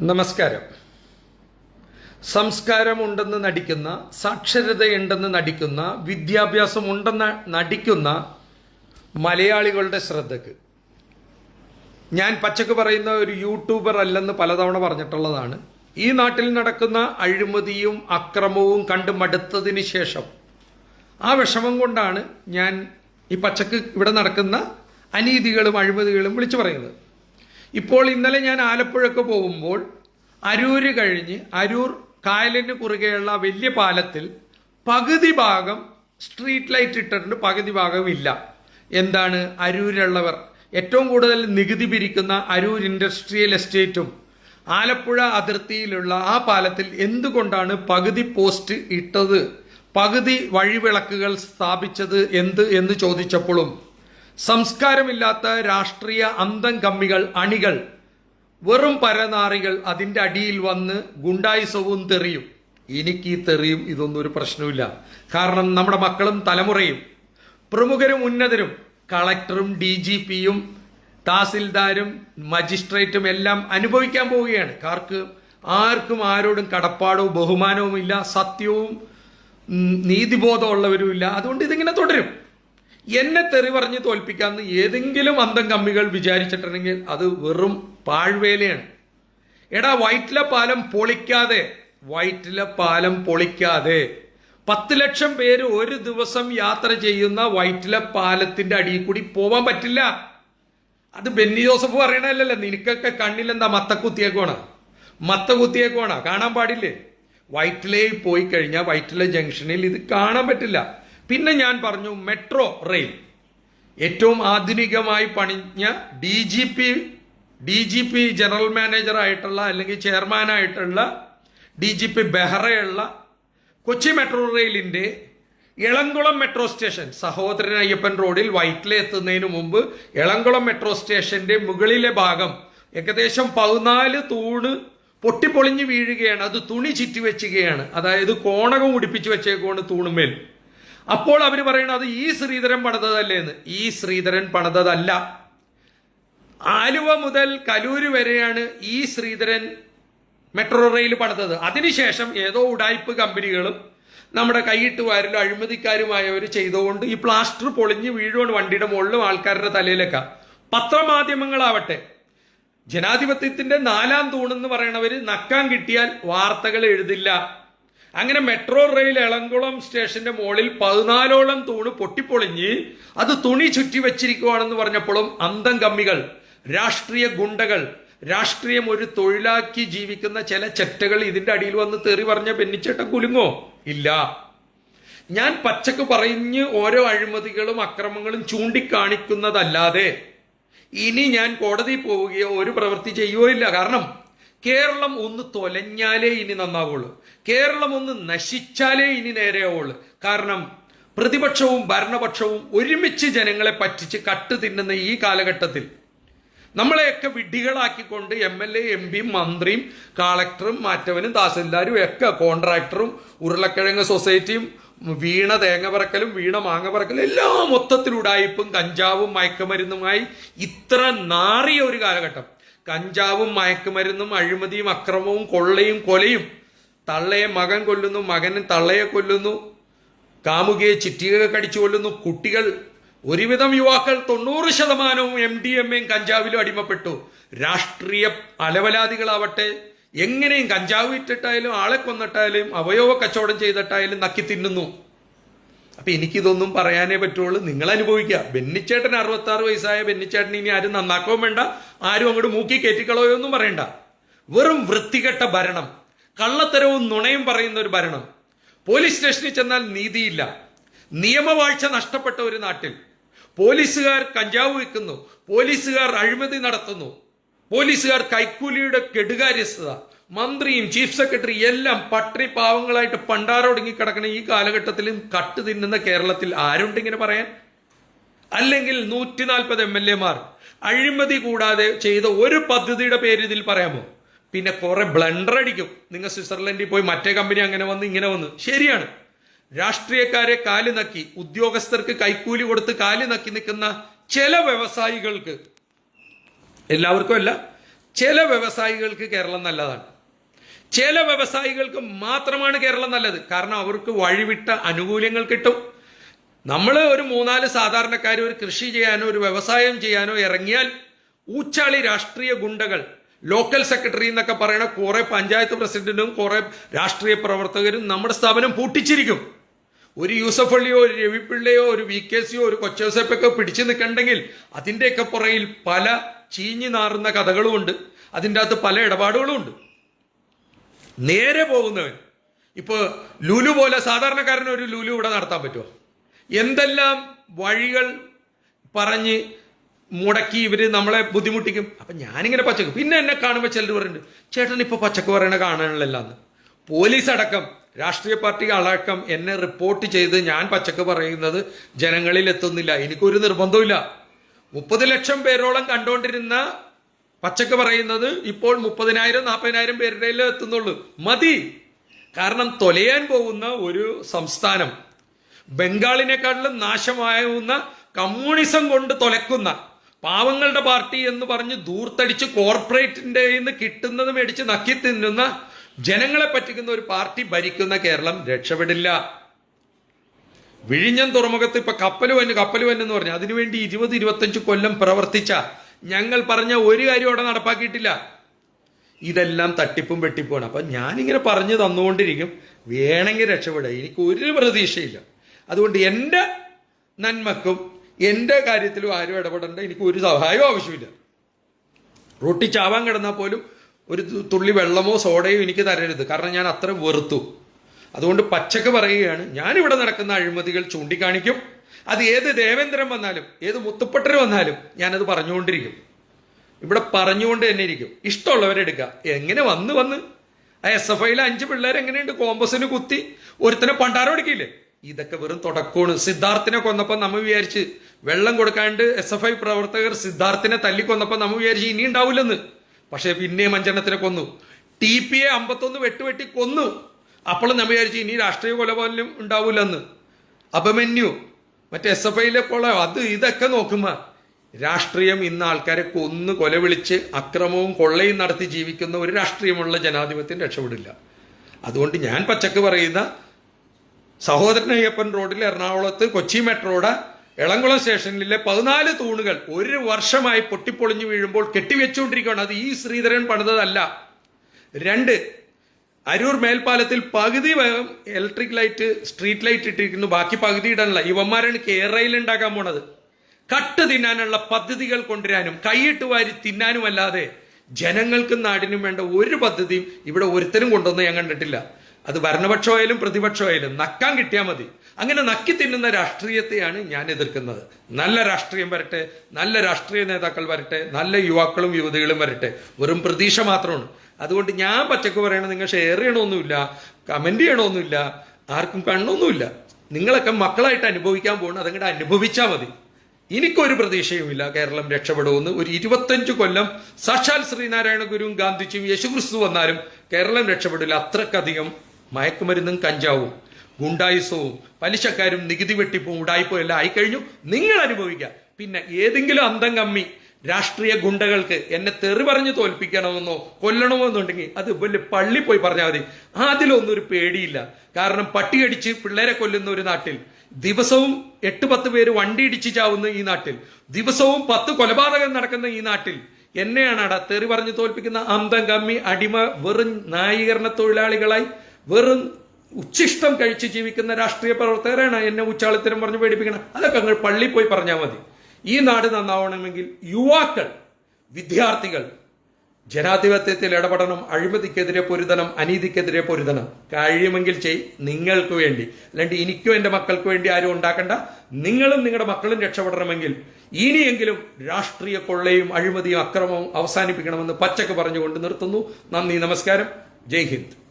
നമസ്കാരം. സംസ്കാരമുണ്ടെന്ന് നടിക്കുന്ന സാക്ഷരതയുണ്ടെന്ന് നടിക്കുന്ന വിദ്യാഭ്യാസമുണ്ടെന്ന് നടിക്കുന്ന മലയാളികളുടെ ശ്രദ്ധക്ക്. ഞാൻ പച്ചക്ക് പറയുന്ന ഒരു യൂട്യൂബർ അല്ലെന്ന് പലതവണ പറഞ്ഞിട്ടുള്ളതാണ്. ഈ നാട്ടിൽ നടക്കുന്ന അഴിമതിയും അക്രമവും കണ്ട് മടുത്തതിന് ശേഷം ആ വിഷമം കൊണ്ടാണ് ഞാൻ ഈ പച്ചക്ക് ഇവിടെ നടക്കുന്ന അനീതികളും അഴിമതികളും വിളിച്ചു പറയുന്നത്. ഇപ്പോൾ ഇന്നലെ ഞാൻ ആലപ്പുഴക്ക് പോകുമ്പോൾ അരൂര് കഴിഞ്ഞ് അരൂർ കായലിന് കുറുകെയുള്ള വലിയ പാലത്തിൽ പകുതി ഭാഗം സ്ട്രീറ്റ് ലൈറ്റ് ഇട്ടിട്ടുണ്ട് പകുതി ഭാഗം ഇല്ല എന്താണ് അരൂരുള്ളവർ ഏറ്റവും കൂടുതൽ നികുതി പിരിക്കുന്ന അരൂർ ഇൻഡസ്ട്രിയൽ എസ്റ്റേറ്റും ആലപ്പുഴ അതിർത്തിയിലുള്ള ആ പാലത്തിൽ എന്തുകൊണ്ടാണ് പകുതി പോസ്റ്റ് ഇട്ടത്? പകുതി വഴിവിളക്കുകൾ സ്ഥാപിച്ചത് എന്ത് എന്ന് ചോദിച്ചപ്പോഴും സംസ്കാരമില്ലാത്ത രാഷ്ട്രീയ അന്തം കമ്മികൾ അണികൾ വെറും പരനാറികൾ അതിന്റെ അടിയിൽ വന്ന് ഗുണ്ടായിസവും തെറിയും. എനിക്ക് ഈ തെറിയും ഇതൊന്നും ഒരു പ്രശ്നമില്ല കാരണം നമ്മുടെ മക്കളും തലമുറയും പ്രമുഖരും ഉന്നതരും കളക്ടറും ഡി ജി പിയും തഹസിൽദാരും മജിസ്ട്രേറ്റും എല്ലാം അനുഭവിക്കാൻ പോവുകയാണ്. കാർക്ക് ആർക്കും ആരോടും കടപ്പാടോ ബഹുമാനവും ഇല്ല സത്യവും നീതിബോധമുള്ളവരുമില്ല. അതുകൊണ്ട് ഇതിങ്ങനെ തുടരും. എന്നെ തെറി പറഞ്ഞ് തോൽപ്പിക്കാമെന്ന് ഏതെങ്കിലും അന്തം കമ്മികൾ വിചാരിച്ചിട്ടുണ്ടെങ്കിൽ അത് വെറും പാഴ്വേലയാണ്. എടാ വൈറ്റില പാലം പൊളിക്കാതെ വൈറ്റില പാലം പൊളിക്കാതെ പത്ത് ലക്ഷം പേര് ഒരു ദിവസം യാത്ര ചെയ്യുന്ന വൈറ്റില പാലത്തിന്റെ അടിയിൽ കൂടി പോവാൻ പറ്റില്ല. അത് ബെന്നി ജോസഫ് പറയണല്ലോ നിനക്കൊക്കെ കണ്ണിലെന്താ മത്ത കുത്തിയേക്കോണ മത്ത കാണാൻ പാടില്ലേ? വൈറ്റിലയിൽ പോയി കഴിഞ്ഞാൽ വൈറ്റില ജംഗ്ഷനിൽ ഇത് കാണാൻ പറ്റില്ല. പിന്നെ ഞാൻ പറഞ്ഞു മെട്രോ റെയിൽ. ഏറ്റവും ആധുനികമായി പണിഞ്ഞ D G P D G P general manager ആയിട്ടുള്ള അല്ലെങ്കിൽ ചെയർമാൻ ആയിട്ടുള്ള ഡി ജി പി ബെഹ്റയുള്ള കൊച്ചി മെട്രോ റെയിലിന്റെ എളംകുളം മെട്രോ സ്റ്റേഷൻ സഹോദരൻ അയ്യപ്പൻ റോഡിൽ വൈറ്റിലെ എത്തുന്നതിന് മുമ്പ് എളംകുളം മെട്രോ സ്റ്റേഷന്റെ മുകളിലെ ഭാഗം ഏകദേശം പതിനാല് തൂണ് പൊട്ടിപ്പൊളിഞ്ഞ് വീഴുകയാണ്. അത് തുണി ചുറ്റി വെച്ചുകയാണ്. അതായത് കോണകം ഉടിപ്പിച്ച് വെച്ചേക്കുവാണ് തൂണുമേൽ അപ്പോൾ അവർ അത് ഈ ശ്രീധരൻ പണിതതല്ലേ എന്ന് ഈ ശ്രീധരൻ പണിതതല്ല. ആലുവ മുതൽ കലൂര് വരെയാണ് ഈ ശ്രീധരൻ മെട്രോ റെയിൽ പണിതത്. അതിനുശേഷം ഏതോ ഉടായ്പ് കമ്പനികളും നമ്മുടെ കൈയിട്ട് വാരിലും അഴിമതിക്കാരുമായവർ ചെയ്തുകൊണ്ട് ഈ പ്ലാസ്റ്റർ പൊളിഞ്ഞ് വീഴുകൊണ്ട് വണ്ടിയുടെ മുകളിലും ആൾക്കാരുടെ തലയിലൊക്കെ. പത്രമാധ്യമങ്ങളാവട്ടെ ജനാധിപത്യത്തിന്റെ നാലാം തൂണെന്ന് പറയണവര് നക്കാൻ കിട്ടിയാൽ വാർത്തകൾ എഴുതില്ല. അങ്ങനെ മെട്രോ റെയിൽ എളങ്കുളം സ്റ്റേഷന്റെ മുകളിൽ പതിനാലോളം തൂണ് പൊട്ടിപ്പൊളിഞ്ഞ് അത് തുണി ചുറ്റി വെച്ചിരിക്കുവാണെന്ന് പറഞ്ഞപ്പോഴും അന്തം കമ്മികൾ രാഷ്ട്രീയ ഗുണ്ടകൾ രാഷ്ട്രീയം ഒരു തൊഴിലാക്കി ജീവിക്കുന്ന ചില ചെറ്റകൾ ഇതിന്റെ അടിയിൽ വന്ന് തെറി പറഞ്ഞ ബെന്നിച്ചേട്ട കുലുങ്ങോ? ഇല്ല. ഞാൻ പച്ചക്ക് പറഞ്ഞ് ഓരോ അഴിമതികളും അക്രമങ്ങളും ചൂണ്ടിക്കാണിക്കുന്നതല്ലാതെ ഇനി ഞാൻ കോടതി പോവുകയോ ഒരു പ്രവൃത്തി ചെയ്യുകയോ ഇല്ല. കാരണം കേരളം ഒന്ന് തൊലഞ്ഞാലേ ഇനി നന്നാവുള്ളൂ. കേരളം ഒന്ന് നശിച്ചാലേ ഇനി നേരെയാവുള്ളൂ. കാരണം പ്രതിപക്ഷവും ഭരണപക്ഷവും ഒരുമിച്ച് ജനങ്ങളെ പറ്റിച്ച് കട്ട് തിന്നുന്ന ഈ കാലഘട്ടത്തിൽ നമ്മളെയൊക്കെ വിഡ്ഢികളാക്കിക്കൊണ്ട് എം എൽ എ എം പിയും മന്ത്രിയും കളക്ടറും മാറ്റവനും തഹസിൽദാരും ഒക്കെ കോൺട്രാക്ടറും ഉരുളക്കിഴങ്ങ് സൊസൈറ്റിയും വീണ തേങ്ങ പറക്കലും വീണ മാങ്ങ പറക്കലും എല്ലാം മൊത്തത്തിൽ ഉടായിപ്പും കഞ്ചാവും മയക്കുമരുന്നുമായി ഇത്ര നാറിയ ഒരു കാലഘട്ടം. കഞ്ചാവും മയക്കുമരുന്നും അഴിമതിയും അക്രമവും കൊള്ളയും കൊലയും. തള്ളയെ മകൻ കൊല്ലുന്നു മകനെ തള്ളയെ കൊല്ലുന്നു. കാമുകയെ ചിറ്റിക കടിച്ചു കൊല്ലുന്നു. കുട്ടികൾ ഒരുവിധം യുവാക്കൾ തൊണ്ണൂറ് ശതമാനവും എം ഡി എം എയും കഞ്ചാവിലും അടിമപ്പെട്ടു. രാഷ്ട്രീയ അലവലാദികളാവട്ടെ എങ്ങനെയും കഞ്ചാവ് ഇട്ടിട്ടായാലും ആളെ കൊന്നിട്ടായാലും അവയവ കച്ചവടം ചെയ്തിട്ടായാലും നക്കി തിന്നുന്നു. അപ്പൊ എനിക്കിതൊന്നും പറയാനേ പറ്റുള്ളൂ. നിങ്ങൾ അനുഭവിക്കുക. ബെന്നിച്ചേട്ടൻ അറുപത്തി ആറ് വയസ്സായ ബെന്നിച്ചേട്ടൻ ഇനി ആരും നന്നാക്കുകയും വേണ്ട. ആരും അങ്ങോട്ട് മൂക്കി കയറ്റിക്കളയോന്നും പറയണ്ട. വെറും വൃത്തികെട്ട ഭരണം. കള്ളത്തരവും നുണയും പറയുന്ന ഒരു ഭരണം. പോലീസ് സ്റ്റേഷനിൽ ചെന്നാൽ നീതിയില്ല. നിയമവാഴ്ച നഷ്ടപ്പെട്ട ഒരു നാട്ടിൽ. പോലീസുകാർ കഞ്ചാവ് വിൽക്കുന്നു. പോലീസുകാർ അഴിമതി നടത്തുന്നു. പോലീസുകാർ കൈക്കൂലിയുടെ കെടുകാര്യസ്ഥത. മന്ത്രിയും ചീഫ് സെക്രട്ടറി എല്ലാം പട്ടിണി പാവങ്ങളായിട്ട് പണ്ടാറൊടുങ്ങി കിടക്കുന്ന ഈ കാലഘട്ടത്തിലും കട്ട് തിന്നുന്ന കേരളത്തിൽ ആരുണ്ട് ഇങ്ങനെ പറയാൻ? അല്ലെങ്കിൽ നൂറ്റി നാൽപ്പത് എം എൽ എമാർ അഴിമതി കൂടാതെ ചെയ്ത ഒരു പദ്ധതിയുടെ പേര് ഇതിൽ പറയാമോ? പിന്നെ കുറെ ബ്ലണ്ടർ അടിക്കും. നിങ്ങൾ സ്വിറ്റ്സർലൻഡിൽ പോയി മറ്റേ കമ്പനി അങ്ങനെ വന്ന് ഇങ്ങനെ വന്ന്. ശരിയാണ്. രാഷ്ട്രീയക്കാരെ കാൽ നക്കി ഉദ്യോഗസ്ഥർക്ക് കൈക്കൂലി കൊടുത്ത് കാൽ നക്കി നിൽക്കുന്ന ചില വ്യവസായികൾക്ക് എല്ലാവർക്കും അല്ല ചില വ്യവസായികൾക്ക് കേരളം നല്ലതാണ്. ചില വ്യവസായികൾക്ക് മാത്രമാണ് കേരളം നല്ലത്. കാരണം അവർക്ക് വഴിവിട്ട അനുകൂല്യങ്ങൾ കിട്ടും. നമ്മൾ ഒരു മൂന്നാൽ സാധാരണക്കാർ ഒരു കൃഷി ചെയ്യാനോ ഒരു വ്യവസായം ചെയ്യാനോ ഇറങ്ങിയാൽ ഊച്ചാളി രാഷ്ട്രീയ ഗുണ്ടകൾ ലോക്കൽ സെക്രട്ടറി എന്നൊക്കെ പറയുന്ന കുറെ പഞ്ചായത്ത് പ്രസിഡന്റും കുറെ രാഷ്ട്രീയ പ്രവർത്തകരും നമ്മുടെ സ്ഥാപനം പൂട്ടിച്ചിരിക്കും. ഒരു യൂസഫ് അള്ളിയോ ഒരു രവിപിള്ളയോ ഒരു വി കെ സിയോ ഒരു കൊച്ചോസേപ്പൊക്കെ പിടിച്ചു നിൽക്കണ്ടെങ്കിൽ അതിന്റെയൊക്കെ പുറയിൽ പല ചീഞ്ഞു നാറുന്ന കഥകളുമുണ്ട്. അതിന്റെ അകത്ത് പല ഇടപാടുകളും ഉണ്ട് നേരെ പോകുന്നവൻ. ഇപ്പോൾ ലുലു പോലെ സാധാരണക്കാരന് ഒരു ലുലു ഇവിടെ നടത്താൻ പറ്റുമോ എന്തെല്ലാം വഴികൾ പറഞ്ഞ് മുടക്കി ഇവർ നമ്മളെ ബുദ്ധിമുട്ടിക്കും? അപ്പം ഞാനിങ്ങനെ പച്ചക്ക്. പിന്നെ എന്നെ കാണുമ്പോൾ ചിലർ പറയുന്നുണ്ട് ചേട്ടൻ ഇപ്പോൾ പച്ചക്ക് പറയണ കാണാനല്ല എന്ന് പോലീസ് അടക്കം രാഷ്ട്രീയ പാർട്ടി അടക്കം എന്നെ റിപ്പോർട്ട് ചെയ്ത് ഞാൻ പച്ചക്ക് പറയുന്നത് ജനങ്ങളിൽ എത്തുന്നില്ല എനിക്കൊരു നിർബന്ധമില്ല മുപ്പത് ലക്ഷം പേരോളം കണ്ടുകൊണ്ടിരുന്ന പച്ചക്ക് പറയുന്നത് ഇപ്പോൾ മുപ്പതിനായിരം നാൽപ്പതിനായിരം പേരുടെ എത്തുന്നുള്ളൂ. മതി. കാരണം തൊലയാൻ പോകുന്ന ഒരു സംസ്ഥാനം ബംഗാളിനെക്കാട്ടിലും നാശമാവുന്ന കമ്മ്യൂണിസം കൊണ്ട് തൊലക്കുന്ന പാവങ്ങളുടെ പാർട്ടി എന്ന് പറഞ്ഞ് ദൂർത്തടിച്ച് കോർപ്പറേറ്റിന്റെ നിന്ന് കിട്ടുന്നത് മേടിച്ച് നക്കി തിന്നുന്ന ജനങ്ങളെ പറ്റിക്കുന്ന ഒരു പാർട്ടി ഭരിക്കുന്ന കേരളം രക്ഷപ്പെടില്ല. വിഴിഞ്ഞം തുറമുഖത്ത് ഇപ്പൊ കപ്പൽ വന്നു കപ്പൽ വന്നു എന്ന് പറഞ്ഞു അതിനുവേണ്ടി ഇരുപത് ഇരുപത്തഞ്ച് കൊല്ലം പ്രവർത്തിച്ച ഞങ്ങൾ പറഞ്ഞ ഒരു കാര്യം അവിടെ നടപ്പാക്കിയിട്ടില്ല. ഇതെല്ലാം തട്ടിപ്പും വെട്ടിപ്പുമാണ്. അപ്പം ഞാനിങ്ങനെ പറഞ്ഞു തന്നുകൊണ്ടിരിക്കും. വേണമെങ്കിൽ രക്ഷപ്പെടുക എനിക്ക് ഒരു പ്രതീക്ഷയില്ല. അതുകൊണ്ട് എന്റെ നന്മക്കും എന്റെ കാര്യത്തിലും ആരും ഇടപെടേണ്ട. എനിക്ക് ഒരു സഹായവും ആവശ്യമില്ല. റൊട്ടി ചാവാൻ കിടന്നാൽ പോലും ഒരു തുള്ളി വെള്ളമോ സോഡയോ എനിക്ക് തരരുത്. കാരണം ഞാൻ അത്ര വെറുത്തു. അതുകൊണ്ട് പച്ചക്ക് പറയുകയാണ് ഞാനിവിടെ നടക്കുന്ന അഴിമതികൾ ചൂണ്ടിക്കാണിക്കും. അത് ഏത് ദേവേന്ദ്രൻ വന്നാലും ഏത് മുത്തുപ്പട്ടർ വന്നാലും ഞാനത് പറഞ്ഞുകൊണ്ടിരിക്കും. ഇവിടെ പറഞ്ഞുകൊണ്ട് തന്നെ ഇരിക്കും. ഇഷ്ടമുള്ളവരെടുക്കുക എങ്ങനെ വന്ന് വന്ന്? ആ എസ് എഫ് ഐയിലെ അഞ്ച് പിള്ളേർ എങ്ങനെയുണ്ട്? കോമ്പസിന് കുത്തി. ഒരുത്തനെ പണ്ടാരം അടിക്കില്ലേ ഇതൊക്കെ വെറും തുടക്കമാണ്. സിദ്ധാർത്ഥിനെ കൊന്നപ്പോൾ നമ്മൾ വിചാരിച്ച് വെള്ളം കൊടുക്കാണ്ട് എസ് എഫ് ഐ പ്രവർത്തകർ സിദ്ധാർത്ഥിനെ തല്ലിക്കൊന്നപ്പോൾ നമ്മൾ വിചാരിച്ച് ഇനി ഉണ്ടാവില്ലെന്ന്. പക്ഷേ പിന്നെയും അഞ്ചെണ്ണത്തിനെ കൊന്നു. ടി പി എ അമ്പത്തൊന്ന് വെട്ടുവെട്ടി കൊന്നു. അപ്പോൾ നമ്മൾ വിചാരിച്ച് ഇനി രാഷ്ട്രീയ കൊലപാതകം ഉണ്ടാവില്ലെന്ന്. അപമന്യു. മറ്റേ എസ് എഫ് ഐയിലെ പോലെ അത് ഇതൊക്കെ നോക്കുമ്പോൾ രാഷ്ട്രീയം ഇന്ന് ആൾക്കാരെ കൊന്ന് കൊല വിളിച്ച് അക്രമവും കൊള്ളയും നടത്തി ജീവിക്കുന്ന ഒരു രാഷ്ട്രീയമുള്ള ജനാധിപത്യം രക്ഷപ്പെടില്ല. അതുകൊണ്ട് ഞാൻ പച്ചക്ക് പറയുന്ന സഹോദരൻ അയ്യപ്പൻ റോഡിൽ എറണാകുളത്ത് കൊച്ചി മെട്രോയുടെ എളംകുളം സ്റ്റേഷനിലെ പതിനാല് തൂണുകൾ ഒരു വർഷമായി പൊട്ടിപ്പൊളിഞ്ഞു വീഴുമ്പോൾ കെട്ടിവെച്ചുകൊണ്ടിരിക്കുകയാണ്. അത് ഈ ശ്രീധരൻ പണിതതല്ല. രണ്ട് അരൂർ മേൽപ്പാലത്തിൽ പകുതി ഇലക്ട്രിക് ലൈറ്റ് സ്ട്രീറ്റ് ലൈറ്റ് ഇട്ടിരിക്കുന്നു. ബാക്കി പകുതി ഇടാനുള്ള. ഇവന്മാരാണ് കേരളയിൽ ഉണ്ടാക്കാൻ പോണത്. കട്ട് തിന്നാനുള്ള പദ്ധതികൾ കൊണ്ടുവരാനും കൈയിട്ട് വാരി തിന്നാനുമല്ലാതെ ജനങ്ങൾക്കും നാടിനും വേണ്ട ഒരു പദ്ധതിയും ഇവിടെ ഒരുത്തരും കൊണ്ടുവന്ന് ഞാൻ കണ്ടിട്ടില്ല. അത് ഭരണപക്ഷമായാലും പ്രതിപക്ഷമായാലും നക്കാൻ കിട്ടിയാൽ മതി. അങ്ങനെ നക്കി തിന്നുന്ന രാഷ്ട്രീയത്തെയാണ് ഞാൻ എതിർക്കുന്നത്. നല്ല രാഷ്ട്രീയം വരട്ടെ നല്ല രാഷ്ട്രീയ നേതാക്കൾ വരട്ടെ നല്ല യുവാക്കളും യുവതികളും വരട്ടെ. വെറും പ്രതീക്ഷ മാത്രമാണ്. അതുകൊണ്ട് ഞാൻ പച്ചക്ക് പറയണത് നിങ്ങൾ ഷെയർ ചെയ്യണമൊന്നുമില്ല കമന്റ് ചെയ്യണമൊന്നുമില്ല ആർക്കും കണ്ണൊന്നുമില്ല. നിങ്ങളൊക്കെ മക്കളായിട്ട് അനുഭവിക്കാൻ പോകണം അതങ്ങോട്ട് അനുഭവിച്ചാൽ മതി. എനിക്കൊരു പ്രതീക്ഷയുമില്ല കേരളം രക്ഷപ്പെടുമെന്ന്. ഒരു ഇരുപത്തഞ്ച് കൊല്ലം സാക്ഷാൽ ശ്രീനാരായണ ഗുരുവും ഗാന്ധിജിയും യേശുക്രിസ്തു വന്നാലും കേരളം രക്ഷപ്പെടില്ല. അത്രക്കധികം മയക്കുമരുന്നും കഞ്ചാവും ഗുണ്ടായുസവും പലിശക്കാരും നികുതി വെട്ടിപ്പും ഉടായ്പും എല്ലാം ആയിക്കഴിഞ്ഞു. നിങ്ങൾ അനുഭവിക്കുക. പിന്നെ ഏതെങ്കിലും അന്തം കമ്മി രാഷ്ട്രീയ ഗുണ്ടകൾക്ക് എന്നെ തെറി പറഞ്ഞ് തോൽപ്പിക്കണമെന്നോ കൊല്ലണമെന്നുണ്ടെങ്കിൽ അത് വലിയ പള്ളി പോയി പറഞ്ഞാൽ മതി. അതിലൊന്നും ഒരു പേടിയില്ല. കാരണം പട്ടിയടിച്ച് പിള്ളേരെ കൊല്ലുന്ന ഒരു നാട്ടിൽ ദിവസവും എട്ട് പത്ത് പേര് വണ്ടി ഇടിച്ച് ചാവുന്ന ഈ നാട്ടിൽ ദിവസവും പത്ത് കൊലപാതകം നടക്കുന്ന ഈ നാട്ടിൽ എന്നെയാണ് അട തെറി പറഞ്ഞ് തോൽപ്പിക്കുന്ന അന്തം കമ്മി അടിമ വെറും ന്യായീകരണ തൊഴിലാളികളായി വെറും ഉച്ഛിഷ്ടം കഴിച്ച് ജീവിക്കുന്ന രാഷ്ട്രീയ പ്രവർത്തകരാണ് എന്നെ ഉച്ചാളിത്തരം പറഞ്ഞ് പേടിപ്പിക്കണം. അതൊക്കെ അങ്ങ് പള്ളി പോയി പറഞ്ഞാൽ മതി. ഈ നാട് നന്നാവണമെങ്കിൽ യുവാക്കൾ വിദ്യാർത്ഥികൾ ജനാധിപത്യത്തിൽ ഇടപെടണം അഴിമതിക്കെതിരെ പൊരുതണം അനീതിക്കെതിരെ പൊരുതണം. കഴിയുമെങ്കിൽ ചെയ് നിങ്ങൾക്ക് വേണ്ടി. അല്ലാണ്ട് എനിക്കും എന്റെ മക്കൾക്ക് വേണ്ടി ആരും ഉണ്ടാക്കണ്ട. നിങ്ങളും നിങ്ങളുടെ മക്കളും രക്ഷപ്പെടണമെങ്കിൽ ഇനിയെങ്കിലും രാഷ്ട്രീയ കൊള്ളയും അഴിമതിയും അക്രമവും അവസാനിപ്പിക്കണമെന്ന് പച്ചക്ക് പറഞ്ഞുകൊണ്ട് നിർത്തുന്നു. നന്ദി നമസ്കാരം. ജയ് ഹിന്ദ്.